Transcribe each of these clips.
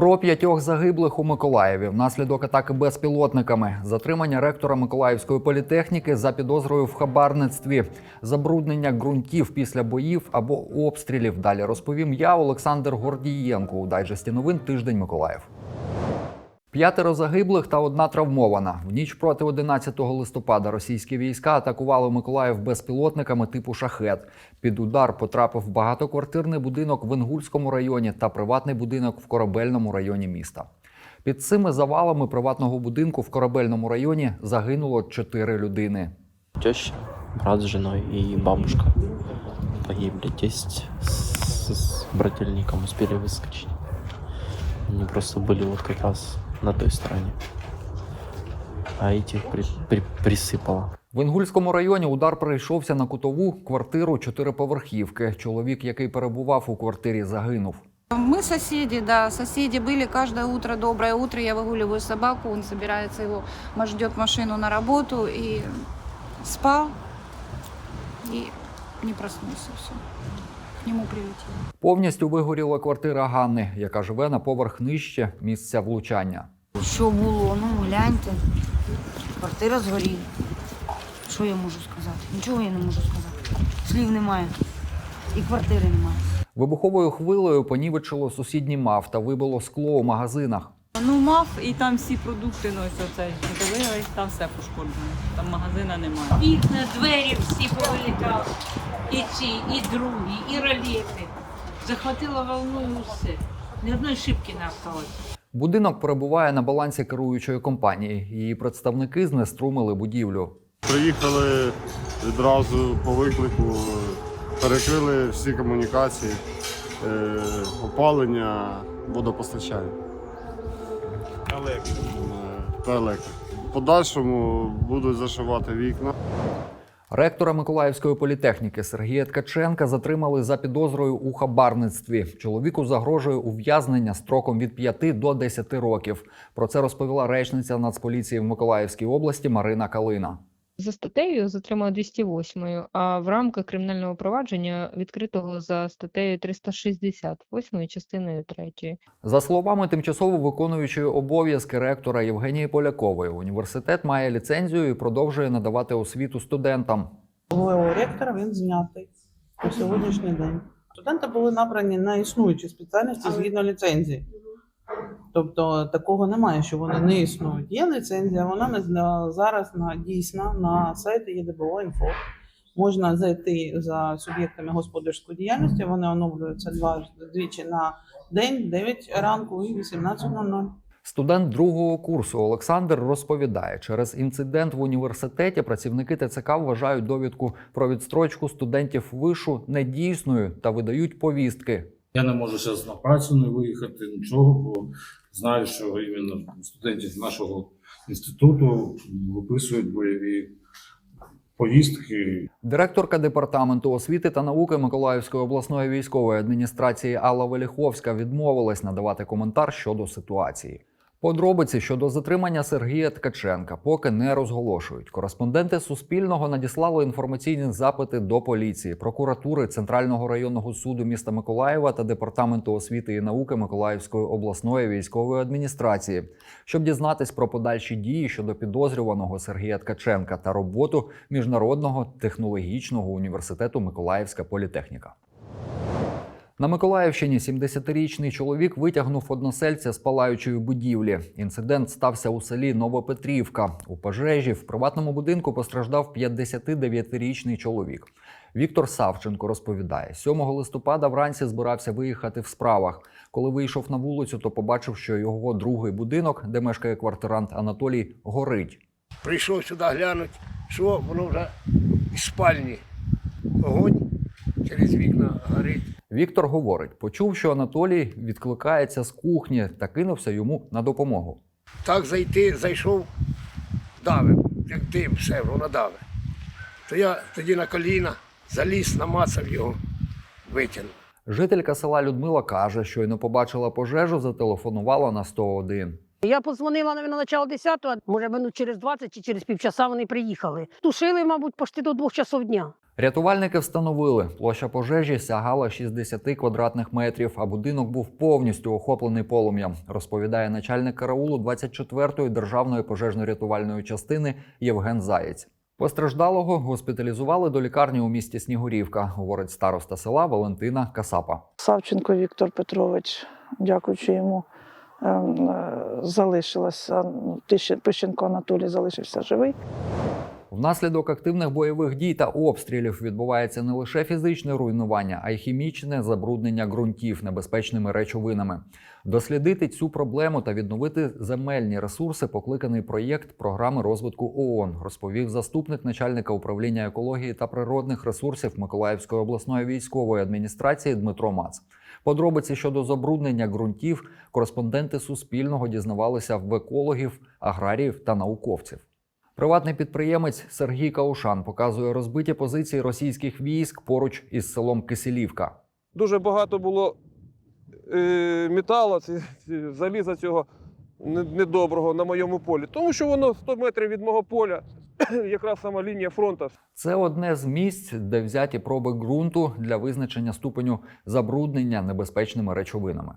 Про п'ятьох загиблих у Миколаєві внаслідок атаки безпілотниками, затримання ректора Миколаївської політехніки за підозрою в хабарництві, забруднення ґрунтів після боїв або обстрілів. Далі розповім я, Олександр Гордієнко у дайджесті новин Тиждень Миколаїв. П'ятеро загиблих та одна травмована. В ніч проти 11 листопада російські війська атакували Миколаїв безпілотниками типу шахет. Під удар потрапив багатоквартирний будинок в Інгульському районі та приватний будинок в корабельному районі міста. Під цими завалами приватного будинку в корабельному районі загинуло чотири людини. Теща, брат с женой и бабушка погибли. Тесть с, с брательником успели выскочить. Они просто были вот как раз на той стороне. А этих при, при- присыпало. В Інгульському районі удар прийшовся на кутову квартиру чотириповерхівки. Чоловік, який перебував у квартирі, загинув. Мы соседи, да, соседи были каждое утро, доброе утро, я выгуливаю собаку, он собирается его, ма- ждет машину на работу и спал и не проснулся, все. К нему прилетело. Повністю вигоріла квартира Ганни, яка живе на поверх нижче місця влучання. Що було? Ну, гляньте. Квартира згоріла. Що я можу сказати? Нічого я не можу сказати. Слів немає. І квартири немає. Вибуховою хвилею понівечило сусідній мав та вибило скло у магазинах. Ну, мав і там всі продукти, ну ось оце дивились, там все пошкоджено. Там магазина немає. Вікна, двері всі повилітали. І ці, і другі, і ролети. Захватило волною все. Ні одної шибки не осталось. Будинок перебуває на балансі керуючої компанії. Її представники знеструмили будівлю. Приїхали відразу по виклику, перекрили всі комунікації, е, опалення, водопостачання. Е, Та електрика. Подальшому будуть зашивати вікна. Ректора Миколаївської політехніки Сергія Ткаченка затримали за підозрою у хабарництві. Чоловіку загрожує ув'язнення строком від 5 до 10 років. Про це розповіла речниця Нацполіції в Миколаївській області Марина Калина. За статтею затримали 208, а в рамках кримінального провадження відкритого за статтею 368 частиною 3. За словами тимчасово виконуючої обов'язки ректора Євгенії Полякової, університет має ліцензію і продовжує надавати освіту студентам. ВО ректора він знятий на сьогоднішній день. Студенти були набрані на існуючі спеціальності згідно ліцензії. Тобто такого немає, що вони не існують. Є ліцензія, вона не зна- зараз на, дійсна на сайті ЄДБО.Інфо. Можна зайти за суб'єктами господарської діяльності, вони оновлюються два, двічі на день, 9 ранку і 18.00. Студент другого курсу Олександр розповідає, через інцидент в університеті працівники ТЦК вважають довідку про відстрочку студентів вишу недійсною та видають повістки. Я не можу зараз на працю не виїхати, нічого, бо знаю, що іменно студентів нашого інституту виписують бойові поїздки. Директорка департаменту освіти та науки Миколаївської обласної військової адміністрації Алла Веліховська відмовилась надавати коментар щодо ситуації. Подробиці щодо затримання Сергія Ткаченка поки не розголошують. Кореспонденти Суспільного надіслали інформаційні запити до поліції, прокуратури Центрального районного суду міста Миколаєва та департаменту освіти і науки Миколаївської обласної військової адміністрації, щоб дізнатись про подальші дії щодо підозрюваного Сергія Ткаченка та роботу міжнародного технологічного університету Миколаївська політехніка. На Миколаївщині 70-річний чоловік витягнув односельця з палаючої будівлі. Інцидент стався у селі Новопетрівка. У пожежі в приватному будинку постраждав 59-річний чоловік. Віктор Савченко розповідає, 7 листопада вранці збирався виїхати в справах. Коли вийшов на вулицю, то побачив, що його другий будинок, де мешкає квартирант Анатолій, горить. Прийшов сюди глянути, що воно вже із спальні. Огонь через вікна горить. Віктор говорить, почув, що Анатолій відкликається з кухні та кинувся йому на допомогу. Так зайти, зайшов, давив, як дим, все, воно давив. То я тоді на коліна заліз, намацав його, витягнув. Жителька села Людмила каже, щойно побачила пожежу, зателефонувала на 101. Я подзвонила на начало 10-го, може минут через 20 чи через півчаса вони приїхали. Тушили, мабуть, почти до двох часов дня. Рятувальники встановили, площа пожежі сягала 60 квадратних метрів, а будинок був повністю охоплений полум'ям, розповідає начальник караулу 24-ї державної пожежно-рятувальної частини Євген Заєць. Постраждалого госпіталізували до лікарні у місті Снігурівка, говорить староста села Валентина Касапа. Савченко Віктор Петрович, дякуючи йому, залишилася. ну, Пищенко Анатолій залишився живий. Внаслідок активних бойових дій та обстрілів відбувається не лише фізичне руйнування, а й хімічне забруднення ґрунтів небезпечними речовинами. Дослідити цю проблему та відновити земельні ресурси покликаний проєкт програми розвитку ООН, розповів заступник начальника управління екології та природних ресурсів Миколаївської обласної військової адміністрації Дмитро Мац. Подробиці щодо забруднення ґрунтів кореспонденти Суспільного дізнавалися в екологів, аграріїв та науковців. Приватний підприємець Сергій Каушан показує розбиті позиції російських військ поруч із селом Киселівка. Дуже багато було е, металу, ці- ці- заліза цього недоброго на моєму полі. Тому що воно 100 метрів від мого поля, якраз сама лінія фронту. Це одне з місць, де взяті проби ґрунту для визначення ступеню забруднення небезпечними речовинами.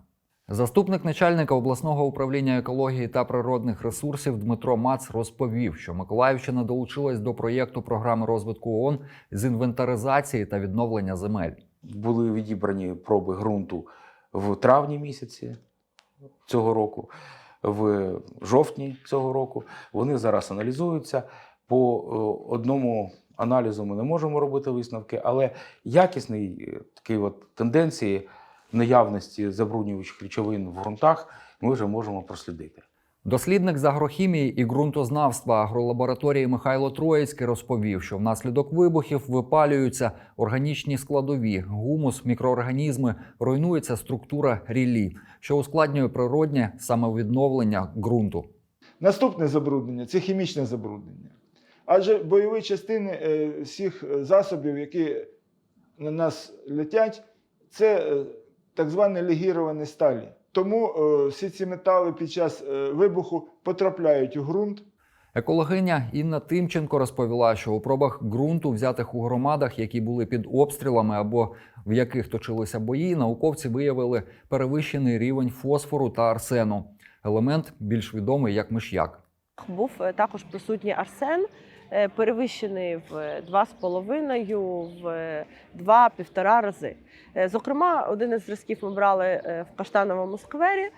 Заступник начальника обласного управління екології та природних ресурсів Дмитро Мац розповів, що Миколаївщина долучилась до проєкту програми розвитку ООН з інвентаризації та відновлення земель. були відібрані проби ґрунту в травні місяці цього року, в жовтні цього року. Вони зараз аналізуються. По е, одному аналізу ми не можемо робити висновки, але якісний е, такий от тенденції наявності забруднюючих речовин в ґрунтах ми вже можемо прослідити. Дослідник з агрохімії і ґрунтознавства агролабораторії Михайло Троїцький розповів, що внаслідок вибухів випалюються органічні складові, гумус, мікроорганізми, руйнується структура рілі, що ускладнює природнє самовідновлення ґрунту. Наступне забруднення це хімічне забруднення. Адже бойові частини е, всіх е, засобів, які на нас летять, це е, так звані легіровані сталі. Тому е, всі ці метали під час е, вибуху потрапляють у ґрунт. Екологиня Інна Тимченко розповіла, що у пробах ґрунту, взятих у громадах, які були під обстрілами або в яких точилися бої, науковці виявили перевищений рівень фосфору та арсену. Елемент більш відомий як миш'як. Був е, також присутній арсен, перевищений в 2,5, в 2-1,5 рази. Е, Зокрема, один із зразків ми брали е, в каштановому сквері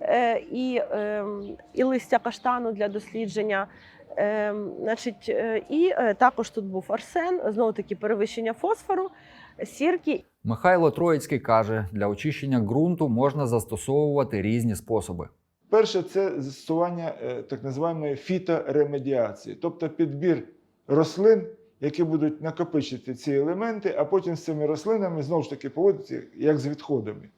е, і, ем, і листя каштану для дослідження. Ем, Значить, е, і е, також тут був арсен, знову таки перевищення фосфору, сірки Михайло Троїцький каже, для очищення ґрунту можна застосовувати різні способи. Перше це застосування е, так званої фіторемедіації, тобто підбір рослин, які будуть накопичити ці елементи, а потім з цими рослинами знову ж таки поводитися як з відходами.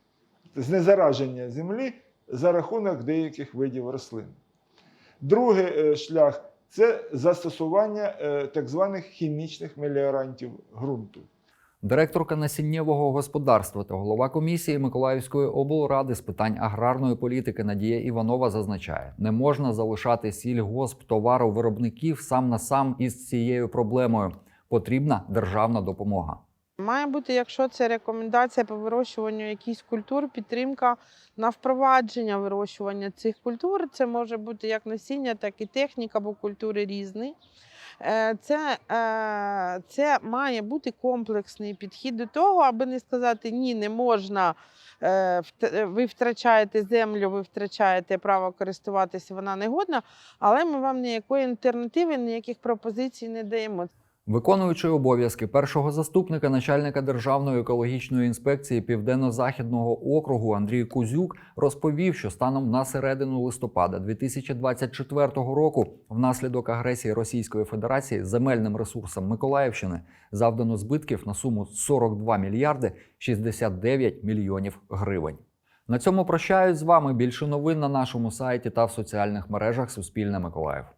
Знезараження землі за рахунок деяких видів рослин. Другий е, шлях це застосування е, так званих хімічних меліорантів ґрунту. Директорка насіннєвого господарства та голова комісії Миколаївської облради з питань аграрної політики Надія Іванова зазначає: не можна залишати сільгосптоваровиробників сам на сам із цією проблемою. Потрібна державна допомога. Має бути, якщо це рекомендація по вирощуванню якихось культур, підтримка на впровадження вирощування цих культур. Це може бути як насіння, так і техніка, бо культури різні. Е, Це, е, це має бути комплексний підхід до того, аби не сказати ні, не можна. е, Ви втрачаєте землю, ви втрачаєте право користуватися, вона негодна, але ми вам ніякої альтернативи, ніяких пропозицій не даємо. Виконуючий обов'язки першого заступника начальника Державної екологічної інспекції Південно-Західного округу Андрій Кузюк розповів, що станом на середину листопада 2024 року, внаслідок агресії Російської Федерації земельним ресурсам Миколаївщини завдано збитків на суму 42 мільярди 69 мільйонів гривень. На цьому прощаюсь з вами. Більше новин на нашому сайті та в соціальних мережах Суспільне Миколаїв.